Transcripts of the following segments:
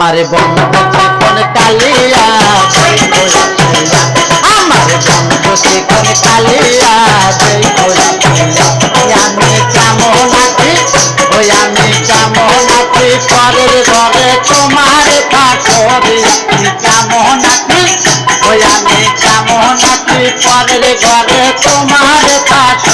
আমার বন্ধু চিকন কালিয়া। আমার বন্ধু চিকন কালিয়া। জয় কইলা কইলা আমি কেমন আছি ওই আমি কেমন আছি পরের ঘরে তোমার কাঠরি কেমন আছি ওই আমি কেমন আছি পরের ঘরে তোমার কাঠরিয়া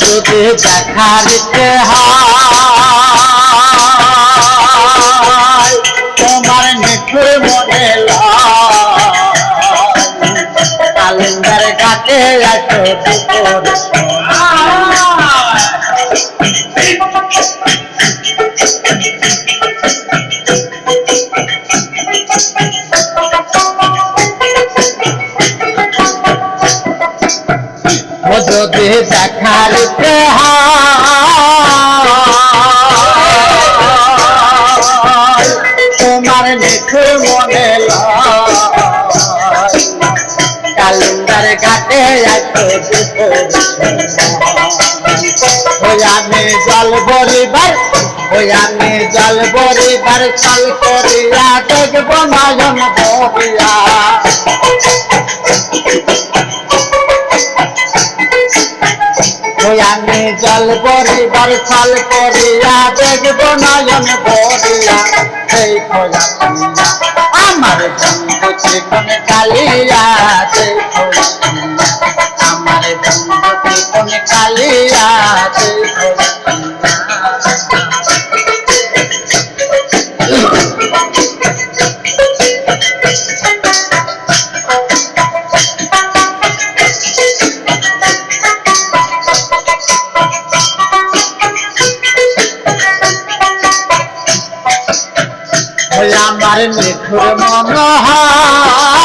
যদি দেখারিতে হয় তোমার নিঠুর মনে ঘাটে আসো দুপুর যদি দেখারিতে হয় তোমার নিঠুর মনে কালেন্দার ঘাটে আমি জল বরিবার ওই আমি জল বরিবার চল করিয়া দেখব নয়ন বরিয়া আমি জল পরিবার চাল করিয়া দেখব নয়ন বরিয়া সেই খোলা আমার কালিয়া, সেই আমার নিঠুর মন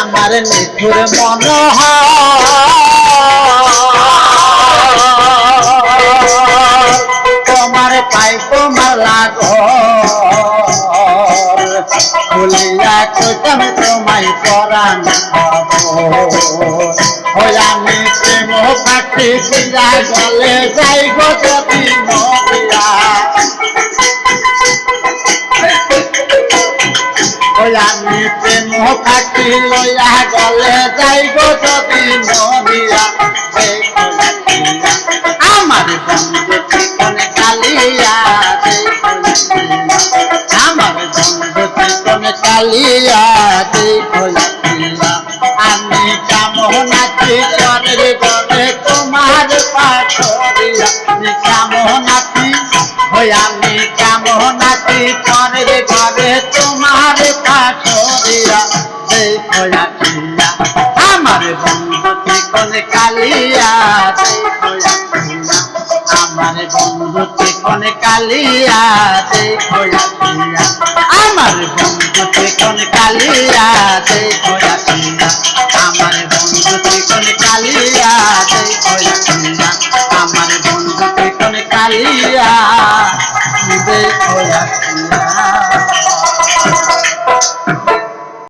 আমার নিঠুর মন তোমার পাই তোমার লাগ খুলিয়া কইতাম তোমায় পরাণ আমি প্রেম পাখি গলে যাই গো প্রেম থাকি লইয়া গলে যাই গো যদি নদিয়া আমার বন্ধু চিকন কালিয়া। আমার বন্ধু চিকন কালিয়া। আমি কেমন আছি ঘরের ঘরে, তোমার পাশরিয়া আমি কেমন আছি আমি কেমন আছি ঘরের ঘরে, তোমার পাশরিয়া সেই কলাকিয়া আমার বন্ধু চিকন কালিয়া, সেই কলাকিয়া আমার বন্ধু চিকন কালিয়া, সেই কলাকিয়া আমার বন্ধু চিকন কালিয়া, সেই কলাকিয়া আমার বন্ধু চিকন কালিয়া, সেই কলাকিয়া আমার বন্ধু চিকন কালিয়া, সেই কলাকিয়া